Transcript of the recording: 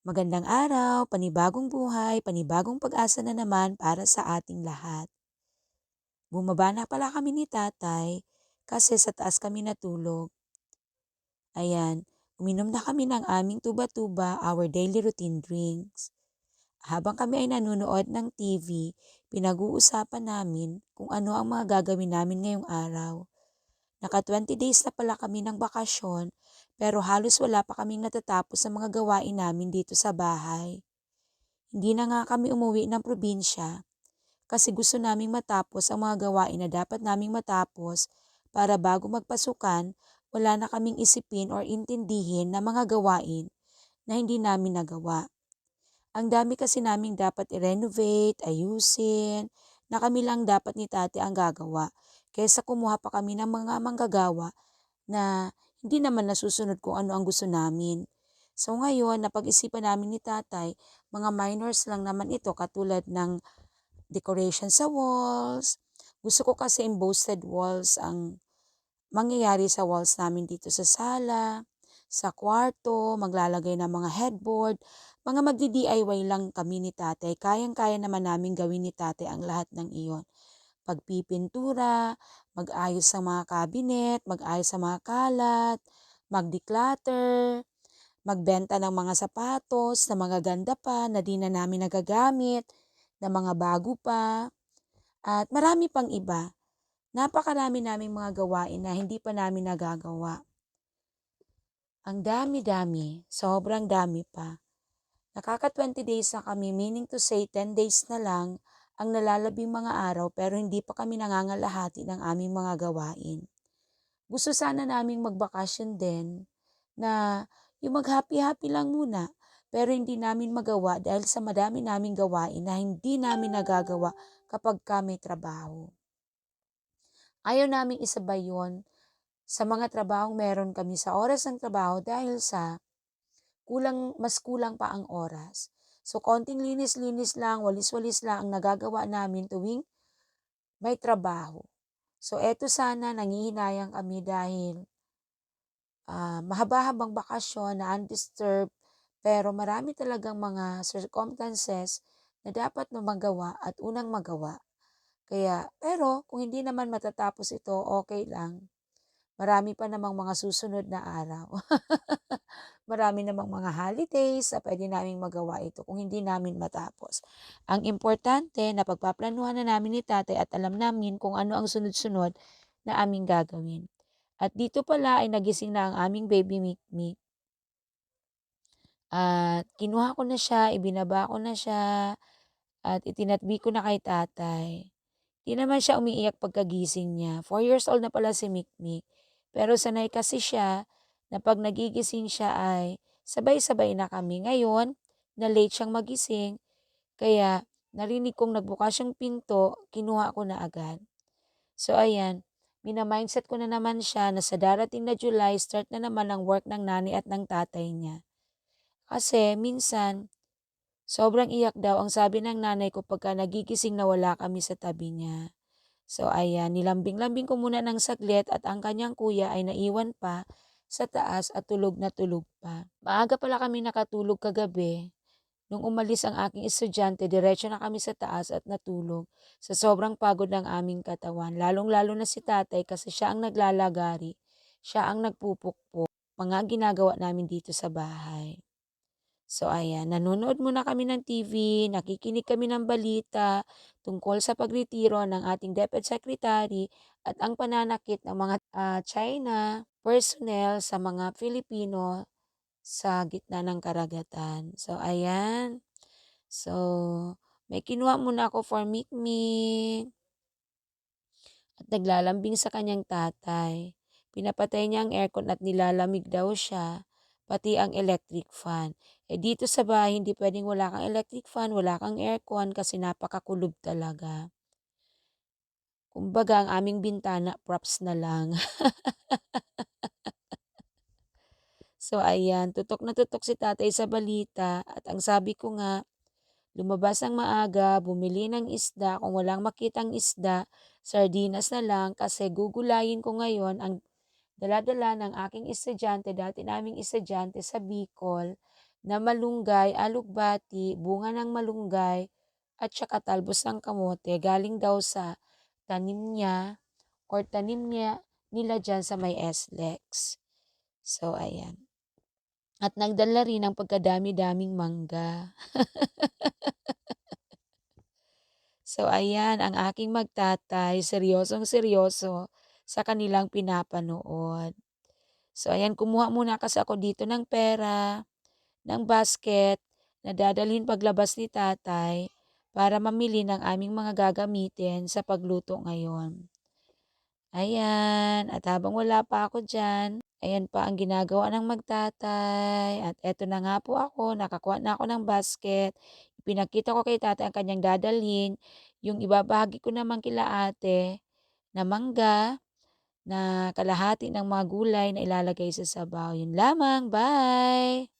Magandang araw, panibagong buhay, panibagong pag-asa na naman para sa ating lahat. Bumaba na pala kami ni tatay kasi sa taas kami natulog. Ayan, uminom na kami ng aming tuba-tuba, our daily routine drinks. Habang kami ay nanonood ng TV, pinag-uusapan namin kung ano ang mga gagawin namin ngayong araw. Naka 20 days na pala kami ng bakasyon pero halos wala pa kaming natatapos sa mga gawain namin dito sa bahay. Hindi na nga kami umuwi ng probinsya kasi gusto naming matapos ang mga gawain na dapat naming matapos para bago magpasukan, wala na kaming isipin or intindihin na mga gawain na hindi namin nagawa. Ang dami kasi naming dapat i-renovate, ayusin, na kami lang dapat ni tate ang gagawa. Kaysa kumuha pa kami ng mga manggagawa na hindi naman nasusunod kung ano ang gusto namin. So ngayon, napag-isipan namin ni tatay, mga minors lang naman ito katulad ng decoration sa walls. Gusto ko kasi embossed walls ang mangyayari sa walls namin dito sa sala, sa kwarto, maglalagay ng mga headboard, mga magdi-DIY lang kami ni tatay. Kayang-kaya naman namin gawin ni tatay ang lahat ng iyon. Pagpipintura, mag-ayos sa mga cabinet, mag-ayos sa mga kalat, mag-declutter, magbenta ng mga sapatos na mga ganda pa na di na namin nagagamit, na mga bago pa, at marami pang iba. Napakarami naming mga gawain na hindi pa namin nagagawa. Ang dami-dami, sobrang dami pa. Nakaka 20 days na kami, meaning to say 10 days na lang ang nalalabing mga araw pero hindi pa kami nangangalahati ng aming mga gawain. Gusto sana naming magbakasyon din na yung mag-happy-happy lang muna pero hindi namin magawa dahil sa madami naming gawain na hindi namin nagagawa kapag kami trabaho. Ayaw naming isabay yon sa mga trabahong meron kami sa oras ng trabaho dahil sa kulang, mas kulang pa ang oras. So, konting linis-linis lang, walis-walis lang ang nagagawa namin tuwing may trabaho. So, eto sana, nangihinayang kami dahil uh, mahaba-habang bakasyon na undisturbed, pero marami talagang mga circumstances na dapat na magawa at unang magawa. Kaya, pero kung hindi naman matatapos ito, okay lang. Marami pa namang mga susunod na araw. Marami namang mga holidays na pwede namin magawa ito kung hindi namin matapos. Ang importante na pagpaplanuhan na namin ni tatay at alam namin kung ano ang sunod-sunod na aming gagawin. At dito pala ay nagising na ang aming baby Mikmik. At kinuha ko na siya, ibinaba ko na siya, at itinatbi ko na kay tatay. Di naman siya umiiyak pagkagising niya. Four years old na pala si Mikmik. Pero sanay kasi siya na pag nagigising siya ay sabay-sabay na kami. Ngayon, na late siyang magising, kaya narinig kong nagbukas yung pinto, kinuha ko na agad. So ayan, mina-mindset ko na naman siya na sa darating na July, start na naman ang work ng nanay at ng tatay niya. Kasi minsan, sobrang iyak daw ang sabi ng nanay ko pagka nagigising na wala kami sa tabi niya. So ayan, nilambing-lambing ko muna ng saglit at ang kanyang kuya ay naiwan pa sa taas at tulog na tulog pa. Maaga pala kami nakatulog kagabi. Nung umalis ang aking estudyante, diretso na kami sa taas at natulog sa sobrang pagod ng aming katawan. Lalong-lalo na si tatay kasi siya ang naglalagari, siya ang nagpupukpok, mga ginagawa namin dito sa bahay. So ayan, nanonood muna kami ng TV, nakikinig kami ng balita tungkol sa pagretiro ng ating DepEd Secretary at ang pananakit ng mga uh, China personnel sa mga Filipino sa gitna ng karagatan. So ayan. So may kinuha muna ako for Mikmik at naglalambing sa kanyang tatay. Pinapatay niya ang aircon at nilalamig daw siya pati ang electric fan. Eh dito sa bahay, hindi pwedeng wala kang electric fan, wala kang aircon kasi napakakulob talaga. Kumbaga, ang aming bintana, props na lang. so, ayan, tutok na tutok si tatay sa balita. At ang sabi ko nga, lumabas ang maaga, bumili ng isda. Kung walang makitang isda, sardinas na lang kasi gugulayin ko ngayon ang Dala-dala ng aking estudyante, dati naming estudyante sa Bicol, na malunggay, alugbati, bunga ng malunggay, at saka talbos ng kamote galing daw sa tanim niya or tanim niya nila dyan sa may SLEX. So, ayan. At nagdala rin ng pagkadami-daming mangga. so, ayan, ang aking magtatay, seryosong seryoso sa kanilang pinapanood. So, ayan, kumuha muna kasi ako dito ng pera, ng basket, na dadalhin paglabas ni tatay para mamili ng aming mga gagamitin sa pagluto ngayon. Ayan, at habang wala pa ako dyan, ayan pa ang ginagawa ng magtatay. At eto na nga po ako, nakakuha na ako ng basket. Pinakita ko kay tatay ang kanyang dadalhin. Yung ibabahagi ko naman kila ate na mangga, na kalahati ng mga gulay na ilalagay sa sabaw. Yun lamang, bye!